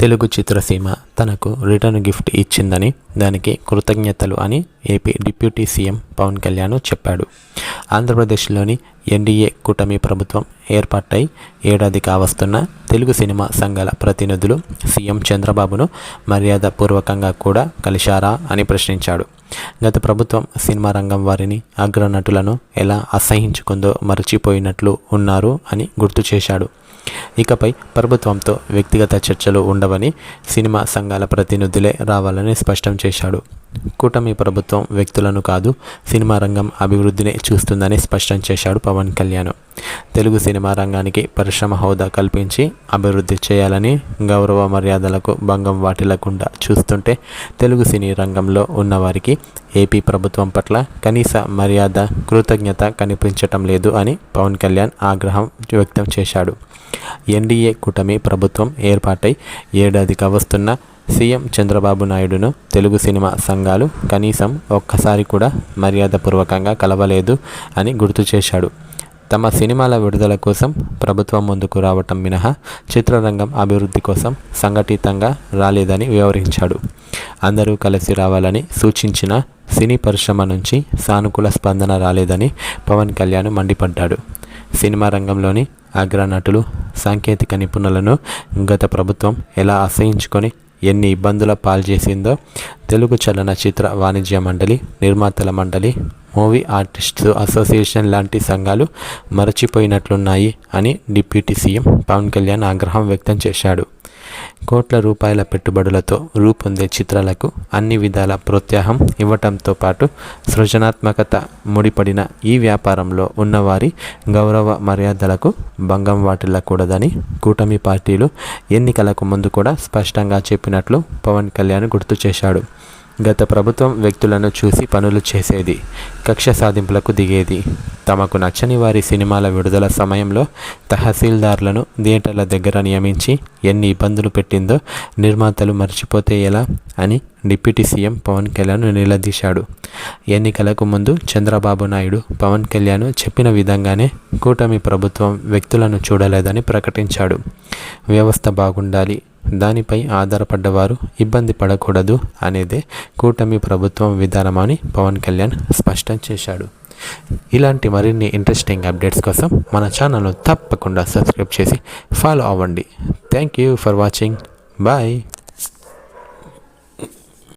తెలుగు చిత్రసీమ తనకు return gift ఇచ్చిందని దానికి కృతజ్ఞతలు అని AP deputy CM Pawan Kalyan చెప్పాడు. ఆంధ్రప్రదేశ్లోని ఎన్డీఏ కూటమి ప్రభుత్వం ఏర్పాటై ఏడాది కావస్తున్న తెలుగు సినిమా సంఘాల ప్రతినిధులు సీఎం చంద్రబాబును మర్యాదపూర్వకంగా కూడా కలిశారా అని ప్రశ్నించాడు. గత ప్రభుత్వం సినిమా రంగం వారిని అగ్రనటులను ఎలా అసహించుకుందో మరచిపోయినట్లు ఉన్నారు అని గుర్తు చేశాడు. ఇకపై ప్రభుత్వంతో వ్యక్తిగత చర్చలు ఉండవని సినిమా సంఘాల ప్రతినిధులే రావాలని స్పష్టం చేశాడు. కూటమి ప్రభుత్వం వ్యక్తులను కాదు సినిమా రంగం అభివృద్ధిని చూస్తుందని స్పష్టం చేశాడు పవన్ కళ్యాణ్. తెలుగు సినిమా రంగానికి పరిశ్రమ హోదా కల్పించి అభివృద్ధి చేయాలని గౌరవ మర్యాదలకు భంగం వాటిల్లకుండా చూస్తుంటే తెలుగు సినీ రంగంలో ఉన్నవారికి ఏపీ ప్రభుత్వం పట్ల కనీస మర్యాద కృతజ్ఞత కనిపించటం లేదు అని పవన్ కళ్యాణ్ ఆగ్రహం వ్యక్తం చేశాడు. ఎన్డీఏ కూటమి ప్రభుత్వం ఏర్పాటై ఏడాది కవస్తున్న సీఎం చంద్రబాబు నాయుడును తెలుగు సినిమా సంఘాలు కనీసం ఒక్కసారి కూడా మర్యాదపూర్వకంగా కలవలేదు అని గుర్తు చేశాడు. తమ సినిమాల విడుదల కోసం ప్రభుత్వం ముందుకు రావటం మినహా చిత్రరంగం అభివృద్ధి కోసం సంఘటితంగా రాలేదని వివరించాడు. అందరూ కలిసి రావాలని సూచించిన సినీ పరిశ్రమ నుంచి సానుకూల స్పందన రాలేదని పవన్ కళ్యాణ్ మండిపడ్డాడు. సినిమా రంగంలోని అగ్రనటులు సాంకేతిక నిపుణులను గత ప్రభుత్వం ఎలా ఆశ్రయించుకొని ఎన్ని ఇబ్బందుల పాల్చేసిందో తెలుగు చలనచిత్ర వాణిజ్య మండలి నిర్మాతల మండలి మూవీ ఆర్టిస్ట్స్ అసోసియేషన్ లాంటి సంఘాలు మరచిపోయినట్లున్నాయి అని డిప్యూటీ సీఎం పవన్ కళ్యాణ్ ఆగ్రహం వ్యక్తం చేశాడు. కోట్ల రూపాయల పెట్టుబడులతో రూపొందే చిత్రాలకు అన్ని విధాల ప్రోత్సాహం ఇవ్వటంతో పాటు సృజనాత్మకత ముడిపడిన ఈ వ్యాపారంలో ఉన్నవారి గౌరవ మర్యాదలకు భంగం వాటిల్లకూడదని కూటమి పార్టీలు ఎన్నికలకు ముందు కూడా స్పష్టంగా చెప్పినట్లు పవన్ కళ్యాణ్ గుర్తు చేశాడు. గత ప్రభుత్వం వ్యక్తులను చూసి పనులు చేసేది కక్ష సాధింపులకు దిగేది. తమకు నచ్చని వారి సినిమాల విడుదల సమయంలో తహసీల్దార్లను థియేటర్ల దగ్గర నియమించి ఎన్ని ఇబ్బందులు పెట్టిందో నిర్మాతలు మర్చిపోతే ఎలా అని డిప్యూటీ సీఎం పవన్ కళ్యాణ్ నిలదీశాడు. ఎన్నికలకు ముందు చంద్రబాబు నాయుడు పవన్ కళ్యాణ్ చెప్పిన విధంగానే కూటమి ప్రభుత్వం వ్యక్తులను చూడలేదని ప్రకటించాడు. వ్యవస్థ బాగుండాలి దానిపై ఆధారపడ్డవారు ఇబ్బంది పడకూడదు అనేదే కూటమి ప్రభుత్వం విధానమని పవన్ కళ్యాణ్ స్పష్టం చేశాడు. ఇలాంటి మరిన్ని ఇంట్రెస్టింగ్ అప్డేట్స్ కోసం మన ఛానల్ను తప్పకుండా సబ్స్క్రైబ్ చేసి ఫాలో అవ్వండి. Thank you for watching bye